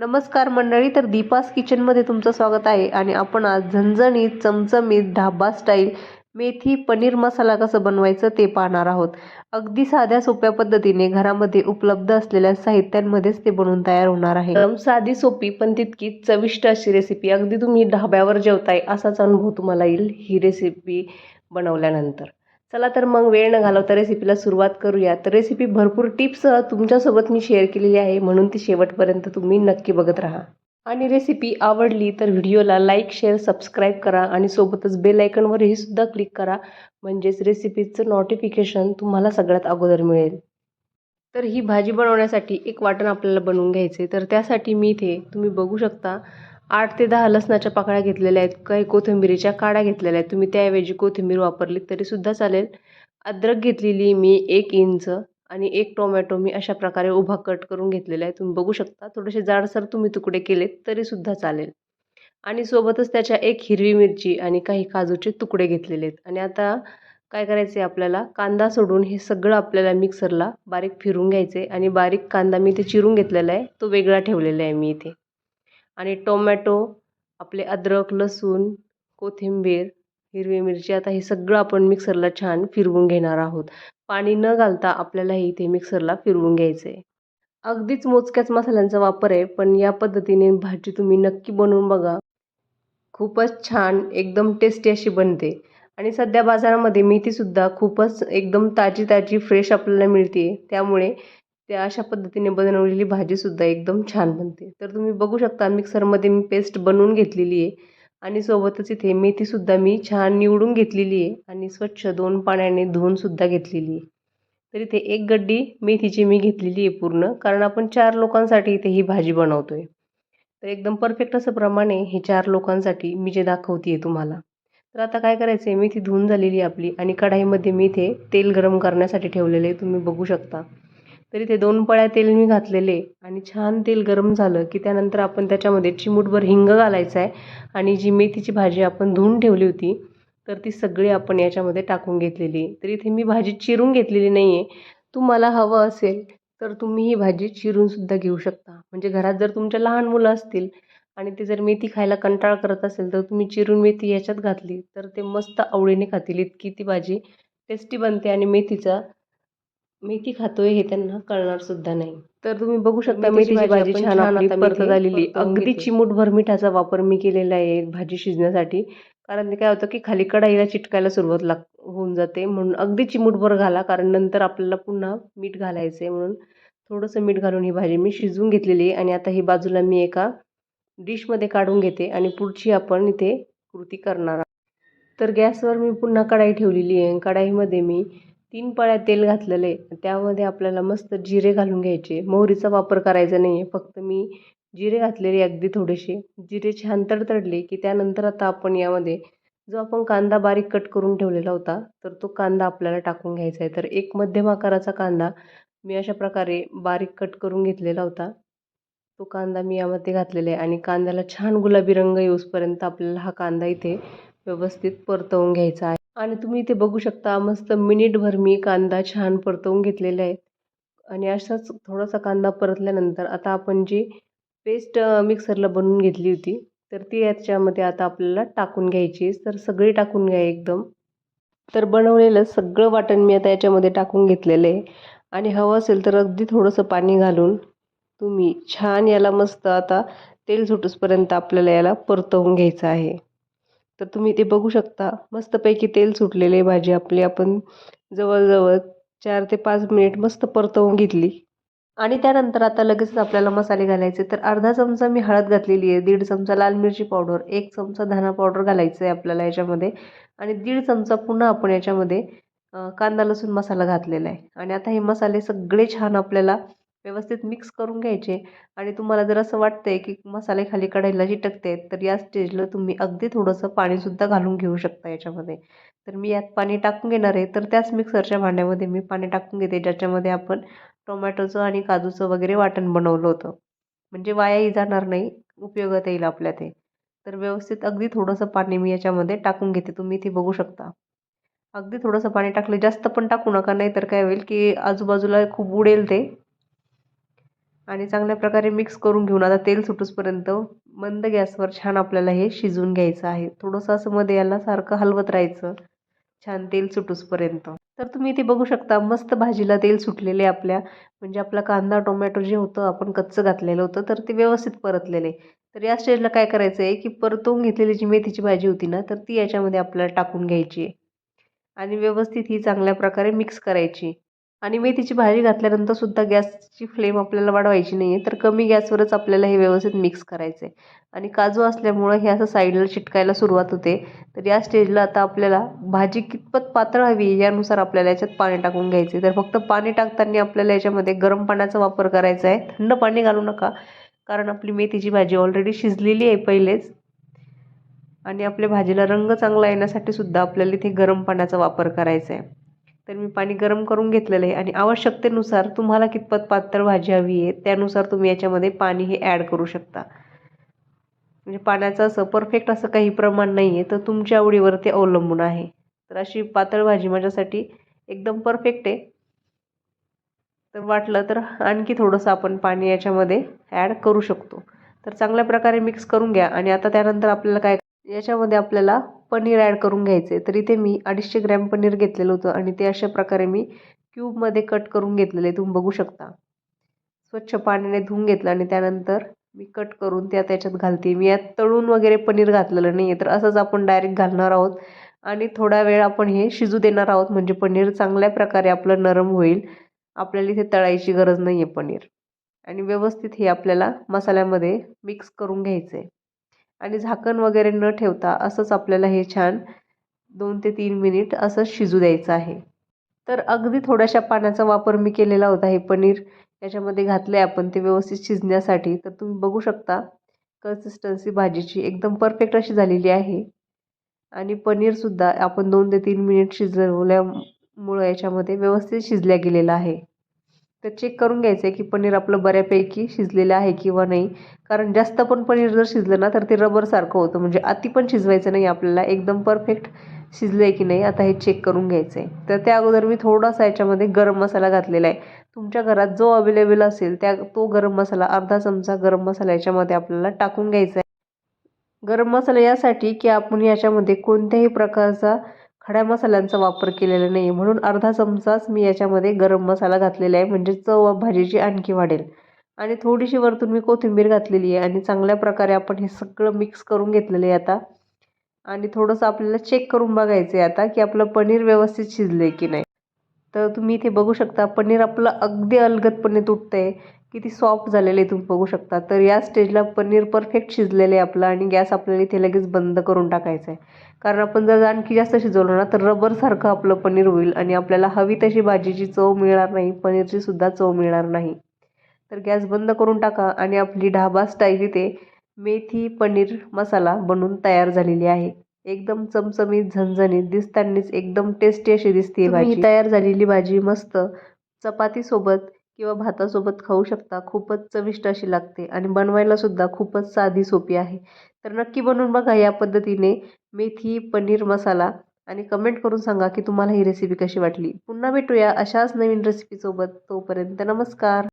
नमस्कार मंडळी तर दीपास किचनमध्ये तुमचं स्वागत आहे आणि आपण आज झणझणीत चमचमीत ढाबा स्टाईल मेथी पनीर मसाला कसं बनवायचं ते पाहणार आहोत. अगदी साध्या सोप्या पद्धतीने घरामध्ये उपलब्ध असलेल्या साहित्यांमध्येच ते बनवून तयार होणार आहे. एकदम साधी सोपी पण तितकी चविष्ट अशी रेसिपी अगदी तुम्ही ढाब्यावर जेवताय असाच अनुभव तुम्हाला येईल ही रेसिपी बनवल्यानंतर. चला तर मग वेळ न घालवता रेसिपीला सुरुवात करूया. तर रेसिपी भरपूर टिप्ससह तुमच्यासोबत मी शेअर केलेली आहे. म्हणून ती शेवटपर्यंत तुम्ही नक्की बघत राहा. आणि रेसिपी आवडली तर व्हिडिओला लाईक शेअर सबस्क्राईब करा. आणि सोबतच बेल आयकनवरही सुद्धा क्लिक करा. म्हणजेच रेसिपीचं नोटिफिकेशन तुम्हाला सगळ्यात अगोदर मिळेल. तर ही भाजी बनवण्यासाठी एक वाटण आपल्याला बनवून घ्यायचे तर त्यासाठी मी इथे तुम्ही बघू शकता आठ ते दहा लसणाच्या पाकळ्या घेतलेल्या आहेत काही कोथिंबिरीच्या काड्या घेतलेल्या आहेत. तुम्ही त्याऐवजी कोथिंबीर वापरली तरीसुद्धा चालेल. अद्रक घेतलेली मी एक इंच आणि एक टोमॅटो मी अशा प्रकारे उभा कट करून घेतलेला आहे. तुम्ही बघू शकता थोडेसे जाडसर तुम्ही तुकडे केलेत तरीसुद्धा चालेल. आणि सोबतच त्याच्या एक हिरवी मिरची आणि काही काजूचे तुकडे घेतलेले आहेत. आणि आता काय करायचे आपल्याला? कांदा सोडून हे सगळं आपल्याला मिक्सरला बारीक फिरून घ्यायचे आणि बारीक कांदा मी इथे चिरून घेतलेला आहे. तो वेगळा ठेवलेला आहे मी इथे. आणि टोमॅटो आपले अद्रक लसूण कोथिंबीर हिरवी मिरची आता हे सगळं आपण मिक्सरला छान फिरवून घेणार आहोत. पाणी न घालता आपल्याला हे इथे मिक्सरला फिरवून घ्यायचं आहे अगदीच मोजक्याच मसाल्यांचा वापर आहे पण या पद्धतीने भाजी तुम्ही नक्की बनवून बघा. खूपच छान एकदम टेस्टी अशी बनते. आणि सध्या बाजारामध्ये मेथीसुद्धा खूपच एकदम ताजी ताजी फ्रेश आपल्याला मिळते त्यामुळे त्या अशा पद्धतीने बनवलेली भाजीसुद्धा एकदम छान बनते. तर तुम्ही बघू शकता मिक्सरमध्ये मी पेस्ट बनवून घेतलेली आहे. आणि सोबतच इथे मेथीसुद्धा मी छान निवडून घेतलेली आहे. आणि स्वच्छ दोन पाण्याने धुवूनसुद्धा घेतलेली आहे. तर इथे एक गड्डी मेथीची मी घेतलेली आहे पूर्ण कारण आपण चार लोकांसाठी इथे ही भाजी बनवतो आहे तर एकदम परफेक्ट असं प्रमाणे हे चार लोकांसाठी मी जे दाखवते आहे तुम्हाला. तर आता काय करायचं आहे मेथी धुवून झालेली आहे आपली. आणि कढाईमध्ये मी इथे तेल गरम करण्यासाठी ठेवलेलं आहे. तुम्ही बघू शकता. तरी ते दोन पळ्या तेल मी घातलेले आणि छान तेल गरम झालं की त्यानंतर आपण त्याच्यामध्ये चिमूटभर हिंग घालायचं आहे आणि जी मेथीची भाजी आपण धुवून ठेवली होती तर ती सगळी आपण याच्यामध्ये टाकून घेतलेली. तर इथे मी भाजी चिरून घेतलेली नाही आहे तुम्हाला हवं असेल तर तुम्ही ही भाजी चिरूनसुद्धा घेऊ शकता. म्हणजे घरात जर तुमच्या लहान मुलं असतील आणि ते जर मेथी खायला कंटाळ करत असेल तर तुम्ही चिरून मेथी याच्यात घातली तर ते मस्त आवडीने खातील. इतकी ती भाजी टेस्टी बनते आणि मेथीचा मेथी खातोय हे त्यांना कळणार सुद्धा नाही. तर तुम्ही बघू शकता मेथीची भाजी छान आपली परत झालेली. अगदी चिमूटभर मिठाचा वापर मी केलेला आहे भाजी शिजण्यासाठी. कारण ते काय होतं की खाली कढाईला चिटकायला सुरुवात लाग होऊन जाते. म्हणून अगदी चिमूटभर घाला. कारण नंतर आपल्याला पुन्हा मीठ घालायचं आहे म्हणून थोडंसं मीठ घालून ही भाजी मी शिजवून घेतलेली आहे. आणि आता ही बाजूला मी एका डिशमध्ये काढून घेते. आणि पुढची आपण इथे कृती करणार आहोत. तर गॅसवर मी पुन्हा कढाई ठेवलेली आहे. कढाईमध्ये मी तीन पळ्या तेल घातलेलं आहे. त्यामध्ये आपल्याला मस्त जिरे घालून घ्यायचे. मोहरीचा वापर करायचा नाही आहे फक्त मी जिरे घातलेले अगदी थोडेसे. जिरे छान तडतडले की त्यानंतर आता आपण यामध्ये जो आपण कांदा बारीक कट करून ठेवलेला होता तर तो कांदा आपल्याला टाकून घ्यायचा आहे. तर एक मध्यम आकाराचा कांदा मी अशा प्रकारे बारीक कट करून घेतलेला होता. तो कांदा मी यामध्ये घातलेला आहे आणि कांद्याला छान गुलाबी रंग येऊसपर्यंत आपल्याला हा कांदा इथे व्यवस्थित परतवून घ्यायचा आहे. आणि तुम्ही इथे बघू शकता मस्त मिनिटभर मी कांदा छान परतवून घेतलेला आहे. आणि असाच थोडासा कांदा परतल्यानंतर आता आपण जी पेस्ट मिक्सरला बनवून घेतली होती तर ती याच्यामध्ये आता आपल्याला टाकून घ्यायची तर सगळी टाकून घ्या एकदम. तर बनवलेलं सगळं वाटण मी आता याच्यामध्ये टाकून घेतलेलं आहे. आणि हवं असेल तर अगदी थोडंसं पाणी घालून तुम्ही छान याला मस्त आता तेल सुटूसपर्यंत आपल्याला याला परतवून घ्यायचं आहे. तर तुम्ही ते बघू शकता. मस्तपैकी तेल सुटलेले भाजी आपली. आपण जवळजवळ चार ते पाच मिनिट मस्त परतवून घेतली. आणि त्यानंतर आता लगेचच आपल्याला मसाले घालायचे. तर अर्धा चमचा मी हळद घातलेली आहे. दीड चमचा लाल मिरची पावडर. एक चमचा धना पावडर घालायचं आहे आपल्याला याच्यामध्ये. आणि दीड चमचा पुन्हा आपण याच्यामध्ये कांदा लसूण मसाला घातलेला आहे. आणि आता हे मसाले सगळे छान आपल्याला व्यवस्थित मिक्स करून घ्यायचे. आणि तुम्हाला जर असं वाटतंय की मसाले खाली कढाईला चिटकते तर या स्टेजला तुम्ही अगदी थोडंसं पाणीसुद्धा घालून घेऊ शकता याच्यामध्ये. तर मी यात पाणी टाकून घेणार आहे. तर त्याच मिक्सरच्या भांड्यामध्ये मी पाणी टाकून घेते ज्याच्यामध्ये आपण टोमॅटोचं आणि काजूचं वगैरे वाटण बनवलं होतं. म्हणजे वायाही जाणार नाही उपयोगात येईल आपल्या ते. तर व्यवस्थित अगदी थोडंसं पाणी मी याच्यामध्ये टाकून घेते. तुम्ही इथे बघू शकता. अगदी थोडंसं पाणी टाकलं जास्त पण टाकू नका नाही तर काय होईल की आजूबाजूला खूप उडेल ते. आणि चांगल्या प्रकारे मिक्स करून घेऊन आता तेल सुटूसपर्यंत मंद गॅसवर छान आपल्याला हे शिजवून घ्यायचं आहे. थोडंसं असं मध्ये याला सारखं हलवत राहायचं. छान तेल सुटूसपर्यंत. तर तुम्ही इथे बघू शकता मस्त भाजीला तेल सुटलेले आपल्या. म्हणजे आपला कांदा टोमॅटो जे होतं आपण कच्चं घातलेलं होतं तर ते व्यवस्थित परतलेले. तर या स्टेजला काय करायचं आहे की परतवून घेतलेली जी मेथीची भाजी होती ना तर ती याच्यामध्ये आपल्याला टाकून घ्यायची आहे. आणि व्यवस्थित ही चांगल्या प्रकारे मिक्स करायची. आणि मेथीची भाजी घातल्यानंतर सुद्धा गॅसची फ्लेम आपल्याला वाढवायची नाही आहे तर कमी गॅसवरच आपल्याला हे व्यवस्थित मिक्स करायचं आहे आणि काजू असल्यामुळं हे असं साईडला चिटकायला सुरुवात होते. तर या स्टेजला आता आपल्याला भाजी कितपत पातळ हवी यानुसार आपल्याला याच्यात पाणी टाकून घ्यायचे तर फक्त पाणी टाकताना आपल्याला याच्यामध्ये गरम पाण्याचा वापर करायचा आहे. थंड पाणी घालू नका. कारण आपली मेथीची भाजी ऑलरेडी शिजलेली आहे पहिलेच. आणि आपल्या भाजीला रंग चांगला येण्यासाठी सुद्धा आपल्याला इथे गरम पाण्याचा वापर करायचा आहे. तर मी पाणी गरम करून घेतलेलं आहे आणि आवश्यकतेनुसार तुम्हाला कितपत पातळ भाजी हवी आहे त्यानुसार तुम्ही याच्यामध्ये पाणी हे ॲड करू शकता. म्हणजे पाण्याचं असं परफेक्ट असं काही प्रमाण नाही आहे तर तुमच्या आवडीवर ते अवलंबून आहे. तर अशी पातळ भाजी माझ्यासाठी एकदम परफेक्ट आहे. तर वाटलं तर आणखी थोडंसं आपण पाणी याच्यामध्ये ॲड करू शकतो. तर चांगल्या प्रकारे मिक्स करून घ्या आणि आता त्यानंतर आपल्याला काय याच्यामध्ये आपल्याला पनीर ॲड करून घ्यायचे. तर इथे मी अडीचशे ग्रॅम पनीर घेतलेलं होतं आणि ते अशा प्रकारे मी क्यूबमध्ये कट करून घेतलेले तुम्ही बघू शकता. स्वच्छ पाण्याने धुवून घेतलं आणि त्यानंतर मी कट करून त्या त्याच्यात घालते. मी यात तळून वगैरे पनीर घातलेलं नाही आहे तर असंच आपण डायरेक्ट घालणार आहोत. आणि थोडा वेळ आपण हे शिजू देणार आहोत. म्हणजे पनीर चांगल्या प्रकारे आपलं नरम होईल. आपल्याला इथे तळायची गरज नाही आहे पनीर. आणि व्यवस्थित हे आपल्याला मसाल्यामध्ये मिक्स करून घ्यायचं आहे आणि झाकण वगैरे न ठेवता असंच आपल्याला हे छान दोन ते तीन मिनिट असं शिजू द्यायचं आहे. तर अगदी थोड्याशा पाण्याचा वापर मी केलेला होता हे पनीर. याच्यामध्ये घातलं आहे आपण ते व्यवस्थित शिजण्यासाठी. तर तुम्ही बघू शकता कन्सिस्टन्सी भाजीची एकदम परफेक्ट अशी झालेली आहे. आणि पनीरसुद्धा आपण दोन ते तीन मिनिट शिजवल्यामुळं याच्यामध्ये व्यवस्थित शिजल्या गेलेलं आहे. तर चेक करून घ्यायचं आहे की पनीर आपलं बऱ्यापैकी शिजलेलं आहे किंवा नाही. कारण जास्त पण पनीर जर शिजलं ना तर ते रबरसारखं होतं. म्हणजे अति पण शिजवायचं नाही आपल्याला एकदम परफेक्ट शिजलं आहे की नाही आता हे चेक करून घ्यायचं आहे तर त्या अगोदर मी थोडासा याच्यामध्ये गरम मसाला घातलेला आहे. तुमच्या घरात जो अवेलेबल असेल त्या तो गरम मसाला अर्धा चमचा गरम मसाला याच्यामध्ये आपल्याला टाकून घ्यायचा आहे गरम मसाला यासाठी की आपण याच्यामध्ये कोणत्याही प्रकारचा खड्या मसाल्यांचा वापर केलेला नाही. म्हणून अर्धा चमचाच मी याच्यामध्ये गरम मसाला घातलेला आहे. म्हणजे चव भाजीची आणखी वाढेल. आणि थोडीशी वरतून मी कोथिंबीर घातलेली आहे. आणि चांगल्या प्रकारे आपण हे सगळं मिक्स करून घेतलेलं आहे आता. आणि थोडंसं आपल्याला चेक करून बघायचं आहे आता की आपलं पनीर व्यवस्थित शिजलं आहे की नाही. तर तुम्ही इथे बघू शकता पनीर आपलं अगदी अलगदपणे तुटतं आहे किती सॉफ्ट झालेलं आहे तुम्ही बघू शकता. तर या स्टेजला पनीर परफेक्ट शिजलेलं आहे आपलं आणि गॅस आपल्याला इथे लगेच बंद करून टाकायचा आहे कारण आपण जर आणखी जास्त शिजवलं ना तर रबरसारखं आपलं पनीर होईल आणि आपल्याला हवी तशी भाजीची चव मिळणार नाही पनीरची सुद्धा चव मिळणार नाही. तर गॅस बंद करून टाका आणि आपली ढाबा स्टाईल इथे मेथी पनीर मसाला बनून तयार झालेली आहे. एकदम चमचमीत झणझणीत दिसतानीच एकदम टेस्टी अशी दिसते भाजी. तयार झालेली भाजी मस्त. चपातीसोबत किंवा भातासोबत खाऊ शकता. खूपच चविष्ट अशी लागते आणि बनवायलासुद्धा खूपच साधी सोपी आहे. तर नक्की बनवून बघा या पद्धतीने मेथी पनीर मसाला आणि कमेंट करून सांगा की तुम्हाला ही रेसिपी कशी वाटली. पुन्हा भेटूया अशाच नवीन रेसिपीसोबत तोपर्यंत नमस्कार.